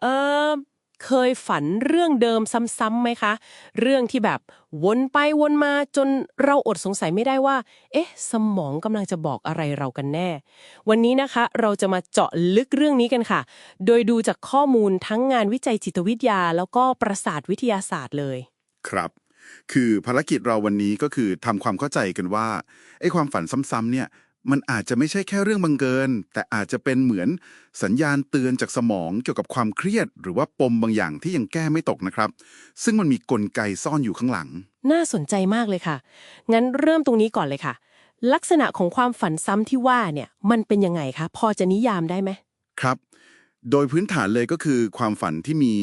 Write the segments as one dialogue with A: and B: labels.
A: เออเคยฝันเรื่องเดิมซ้ำๆไหมคะ เรื่องที่แบบวนไปวนมาจนเราอดสงสัยไม่ได้ว่า เอ๊ะ สมองกำลังจะบอกอะไรเรากันแน่ วันนี้นะคะเราจะมาเจาะลึกเรื่องนี้กันค่ะ โดยดูจากข้อมูลทั้งงานวิจัยจิตวิทยา แล้วก็ประสาทวิทยาศาสตร์เลย
B: ครับ คือภารกิจเราวันนี้ก็คือทำความเข้าใจกันว่าไอ้ความฝันซ้ำๆเนี่ย มันอาจจะไม่ใช่แค่เรื่องบังเกิน แต่อาจจะเป็นเหมือนสัญญาณเตือนจากสมองเกี่ยวกับความเครียด หรือว่าปมบางอย่างที่ยังแก้ไม่ตกนะครับ ซึ่งมันมีกลไกซ่อนอยู่ข้างหลัง
A: น่าสนใจมากเลยค่ะ งั้นเริ่มตรงนี้ก่อนเลยค่ะ ลักษณะของความฝันซ้ำที่ว่าเนี่ยมันเป็นยังไงคะพอจะนิยามได้ไหม
B: ครับ โดยพื้นฐานเลยก็คือความฝันที่มี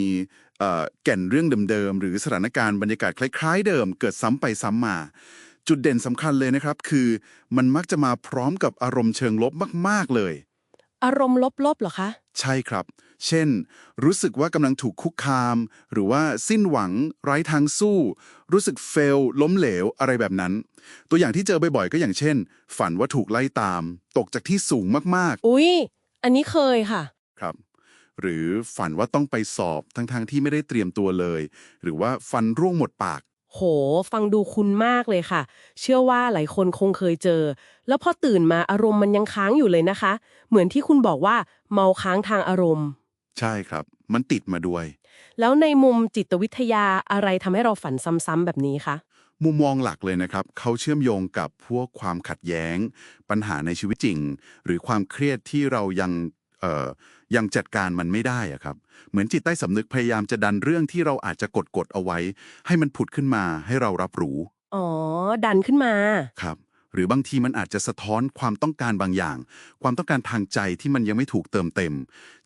B: เอ่อแก่นเรื่องเดิมๆหรือสถานการณ์บรรยากาศคล้าย ๆ เดิม เกิดซ้ำไปซ้ำมา จุดเด่นสำคัญเลยนะครับ คือมันมักจะมาพร้อมกับอารมณ์เชิงลบมาก ๆ เลย
A: อารมณ์ลบๆเหรอคะ
B: ใช่ครับ เช่น รู้สึกว่ากำลังถูกคุกคาม หรือว่าสิ้นหวัง ไร้ทางสู้ รู้สึกเฟล ล้มเหลว อะไรแบบนั้น ตัวอย่างที่เจอบ่อยๆ ก็อย่างเช่น ฝันว่าถูกไล่ตาม ตกจากที่สูงมาก
A: อุ๊ย อันนี้เคยค่ะ
B: ๆ ครับ หรือฝันว่าต้องไปสอบทั้งๆที่ไม่ได้เตรียมตัวเลย หรือว่าฟันร่วงหมดปาก
A: โห ฟังดูคุณมากเลยค่ะ เชื่อว่าหลายคนคงเคยเจอ แล้วพอตื่นมาอารมณ์มันยังค้างอยู่เลยนะคะ เหมือนที่คุณบอกว่าเมาค้างทางอารมณ์
B: ใช่ครับ มันติดมาด้วย
A: แล้วในมุมจิตวิทยาอะไรทำให้เราฝันซ้ำๆแบบนี้คะ
B: มุมมองหลักเลยนะครับ เขาเชื่อมโยงกับพวกความขัดแย้ง ปัญหาในชีวิตจริง หรือความเครียดที่เรายังเอ่อ ยังจัดการมันไม่ได้อะครับ เหมือนจิตใต้สำนึกพยายามจะดันเรื่องที่เราอาจจะกดกดๆเอาไว้ ให้มันผุดขึ้นมาให้เรารับรู้
A: อ๋อ ดันขึ้นมา
B: ครับ หรือบางทีมันอาจจะสะท้อนความต้องการบางอย่าง ความต้องการทางใจที่มันยังไม่ถูกเติมเต็ม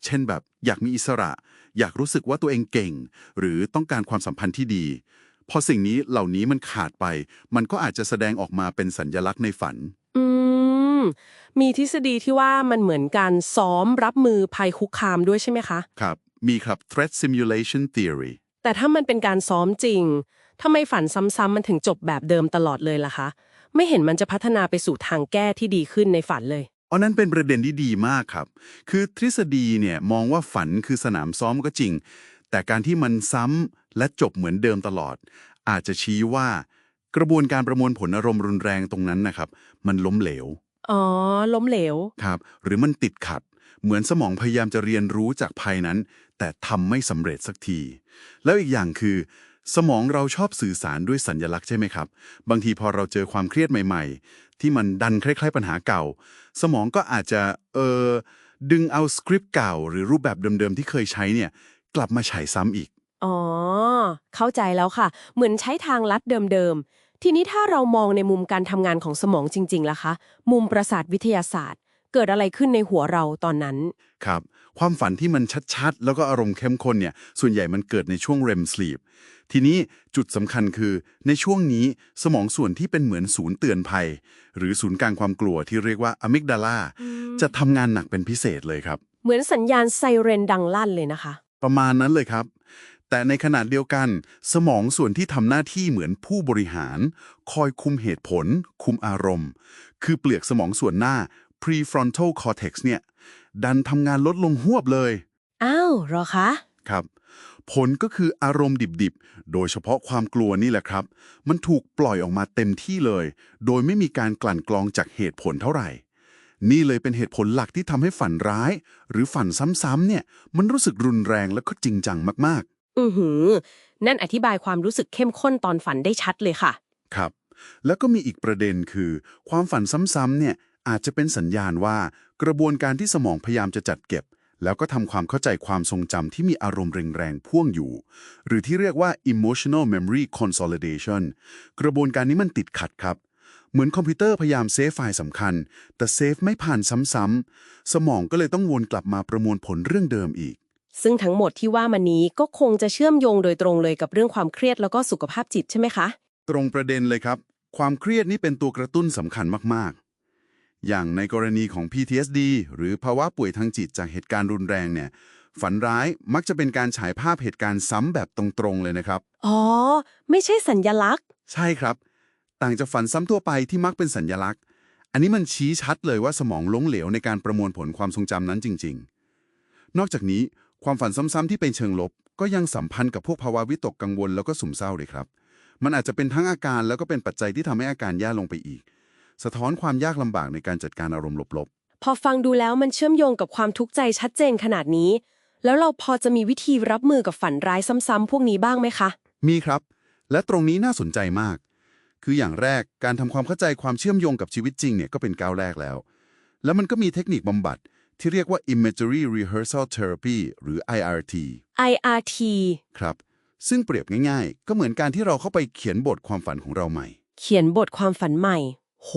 B: เช่นแบบอยากมีอิสระ อยากรู้สึกว่าตัวเองเก่ง หรือต้องการความสัมพันธ์ที่ดี พอสิ่งนี้เหล่านี้มันขาดไป มันก็อาจจะแสดงออกมาเป็นสัญญลักษณ์ในฝัน
A: อืม มีทฤษฎีที่ว่ามันเหมือนการซ้อมรับมือภัยคุกคามด้วยใช่ไหมคะ
B: ครับ มีครับ threat simulation theory
A: แต่ถ้ามันเป็นการซ้อมจริงทำไมฝันซ้ำๆมันถึงจบแบบเดิมตลอดเลยล่ะคะ ไม่เห็นมันจะพัฒนาไปสู่ทางแก้ที่ดีขึ้นในฝันเลย
B: อันนั้นเป็นประเด็นที่ดีมากครับ คือทฤษฎีเนี่ยมองว่าฝันคือสนามซ้อมก็จริง แต่การที่มันซ้ำและจบเหมือนเดิมตลอด อาจจะชี้ว่ากระบวนการประมวลผลอารมณ์รุนแรงตรงนั้นนะครับ มันล้มเหลว
A: อ๋อ ล้มเหลว
B: ครับ หรือมันติดขัด เหมือนสมองพยายามจะเรียนรู้จากภัยนั้น แต่ทำไม่สำเร็จสักที แล้วอีกอย่างคือ สมองเราชอบสื่อสารด้วยสัญญลักษณ์ใช่ไหมครับ บางทีพอเราเจอความเครียดใหม่ ๆ ที่มันดันคล้ายๆ ปัญหาเก่า สมองก็อาจจะเออดึงเอาสคริปต์เก่า หรือรูปแบบเดิมๆที่เคยใช้เนี่ย กลับมาฉายซ้ำอีก
A: อ๋อ เข้าใจแล้วค่ะ เหมือนใช้ทางลัดเดิมๆ ทีนี้ถ้าเรามองในมุมการทำงานของสมองจริงๆล่ะคะ มุมประสาทวิทยาศาสตร์ เกิดอะไรขึ้นในหัวเราตอนนั้น
B: ครับ ความฝันที่มันชัดๆ แล้วก็อารมณ์เข้มข้นเนี่ย ส่วนใหญ่มันเกิดในช่วง REM sleep ทีนี้จุดสำคัญคือในช่วงนี้สมองส่วนที่เป็นเหมือนศูนย์เตือนภัย หรือศูนย์กลางความกลัวที่เรียกว่าอะมิกดาลาจะทำงานหนักเป็นพิเศษเลยครับ
A: เหมือนสัญญาณไซเรนดังลั่นเลยนะคะ
B: ประมาณนั้นเลยครับ แต่ในขณะเดียวกัน สมองส่วนที่ทำหน้าที่เหมือนผู้บริหาร คอยคุมเหตุผล คุมอารมณ์ คือเปลือกสมองส่วนหน้า prefrontal cortex เนี่ย ดันทำงานลดลงหวบเลย
A: อ้าวเหรอคะ
B: ครับ ผลก็คืออารมณ์ดิบๆ โดยเฉพาะความกลัวนี่แหละครับ มันถูกปล่อยออกมาเต็มที่เลย โดยไม่มีการกลั่นกรองจากเหตุผลเท่าไหร่ นี่เลยเป็นเหตุผลหลักที่ทำให้ฝันร้าย หรือฝันซ้ำๆเนี่ย มันรู้สึกรุนแรงและก็จริงจังมากๆ
A: อือหือ นั่นอธิบายความรู้สึกเข้มข้นตอนฝันได้ชัดเลยค่ะ
B: ครับ แล้วก็มีอีกประเด็นคือ ความฝันซ้ำๆเนี่ยอาจจะเป็นสัญญาณว่ากระบวนการที่สมองพยายามจะจัดเก็บ แล้วก็ทำความเข้าใจความทรงจำที่มีอารมณ์แรงๆพ่วงอยู่ หรือที่เรียกว่า emotional memory consolidation กระบวนการนี้มันติดขัดครับ เหมือนคอมพิวเตอร์พยายามเซฟไฟล์สำคัญ แต่เซฟไม่ผ่านซ้ำๆสมองก็เลยต้องวนกลับมาประมวลผลเรื่องเดิมอีก
A: ซึ่งทั้งหมดที่ว่ามานี้ก็คงจะเชื่อมโยงโดยตรงเลยกับเรื่องความเครียดแล้วก็สุขภาพจิตใช่ไหมคะ
B: ตรงประเด็นเลยครับ ความเครียดนี่เป็นตัวกระตุ้นสำคัญมาก ๆ อย่างในกรณีของ PTSD หรือภาวะป่วยทางจิตจากเหตุการณ์รุนแรงเนี่ย ฝันร้ายมักจะเป็นการฉายภาพเหตุการณ์ซ้ำแบบตรงๆเลยนะครับ
A: อ๋อ ไม่ใช่สัญญลักษณ์
B: ใช่ครับ ต่างจากฝันซ้ำทั่วไปที่มักเป็นสัญญลักษณ์ อันนี้มันชี้ชัดเลยว่าสมองล้มเหลวในการประมวลผลความทรงจำนั้นจริง ๆ นอกจากนี้ ความฝันซ้ำๆที่เป็นเชิงลบ ก็ยังสัมพันธ์กับพวกภาวะวิตกกังวลแล้วก็สุมเศร้าเลยครับ มันอาจจะเป็นทั้งอาการแล้วก็เป็นปัจจัยที่ทำให้อาการแย่ลงไปอีก สะท้อนความยากลำบากในการจัดการอารมณ์ลบ
A: พอฟังดูแล้วมันเชื่อมโยงกับความทุกข์ใจชัดเจนขนาดนี้ แล้วเราพอจะมีวิธีรับมือกับฝันร้ายซ้ำๆพวกนี้บ้างไหมคะ
B: ๆมีครับ และตรงนี้น่าสนใจมาก คืออย่างแรกการทำความเข้าใจความเชื่อมโยงกับชีวิตจริงเนี่ยก็เป็นก้าวแรกแล้ว แล้วมันก็มีเทคนิคบำบัด ที่เรียกว่า imagery rehearsal therapy หรือ IRT
A: IRT
B: ครับ ซึ่งเปรียบง่ายๆ ก็เหมือนการที่เราเข้าไปเขียนบทความฝันของเราใหม่
A: เขียนบทความฝันใหม่ โห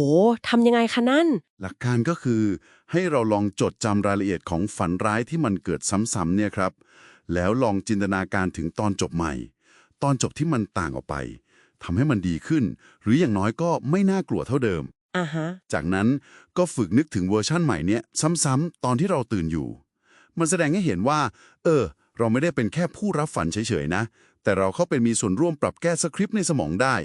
A: ทำยังไงคะนั่น
B: หลักการก็คือ ให้เราลองจดจำรายละเอียดของฝันร้ายที่มันเกิดซ้ำๆเนี่ยครับ แล้วลองจินตนาการถึงตอนจบใหม่ ตอนจบที่มันต่างออกไปทำให้มันดีขึ้น หรืออย่างน้อยก็ไม่น่ากลัวเท่าเดิม
A: อ่าฮะ
B: จากนั้นก็ฝึกนึกถึงเวอร์ชั่นใหม่เนี้ยซ้ำๆตอนที่เราตื่นอยู่ มันแสดงให้เห็นว่า เออ เราไม่ได้เป็นแค่ผู้รับฝันเฉยๆนะ แต่เราเข้าไปมีส่วนร่วมปรับแก้สคริปต์ในสมองได้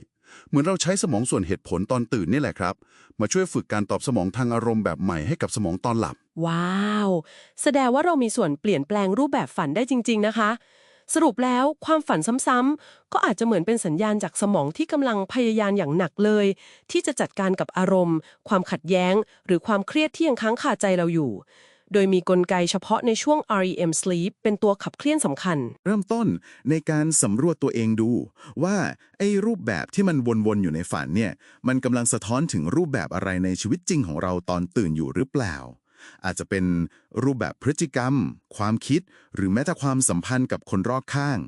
B: เหมือนเราใช้สมองส่วนเหตุผลตอนตื่นนี่แหละครับ มาช่วยฝึกการตอบสมองทางอารมณ์แบบใหม่ให้กับสมองตอนหลับ
A: ว้าว แสดงว่าเรามีส่วนเปลี่ยนแปลงรูปแบบฝันได้จริง ๆ นะคะ สรุปแล้วความฝันซ้ำๆก็อาจจะเหมือนเป็นสัญญาณจากสมองที่กำลังพยายามอย่างหนักเลย ที่จะจัดการกับอารมณ์ ความขัดแย้ง หรือความเครียดที่ยังค้างคาใจเราอยู่ โดยมีกลไกเฉพาะในช่วง REM sleep เป็นตัวขับเคลื่อนสำคัญ
C: เริ่มต้นในการสำรวจตัวเองดู ว่าไอ้รูปแบบที่มันวนๆอยู่ในฝันเนี่ยมันกำลังสะท้อนถึงรูปแบบอะไรในชีวิตจริงของเราตอนตื่นอยู่หรือเปล่า อาจจะเป็นรูปแบบพฤติกรรม ความคิด หรือแม้แต่ความสัมพันธ์กับคนรอบข้าง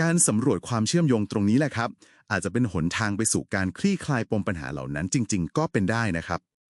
C: การสำรวจความเชื่อมโยงตรงนี้แหละครับ อาจจะเป็นหนทางไปสู่การคลี่คลายปมปัญหาเหล่านั้นจริง ๆ ก็เป็นได้นะครับ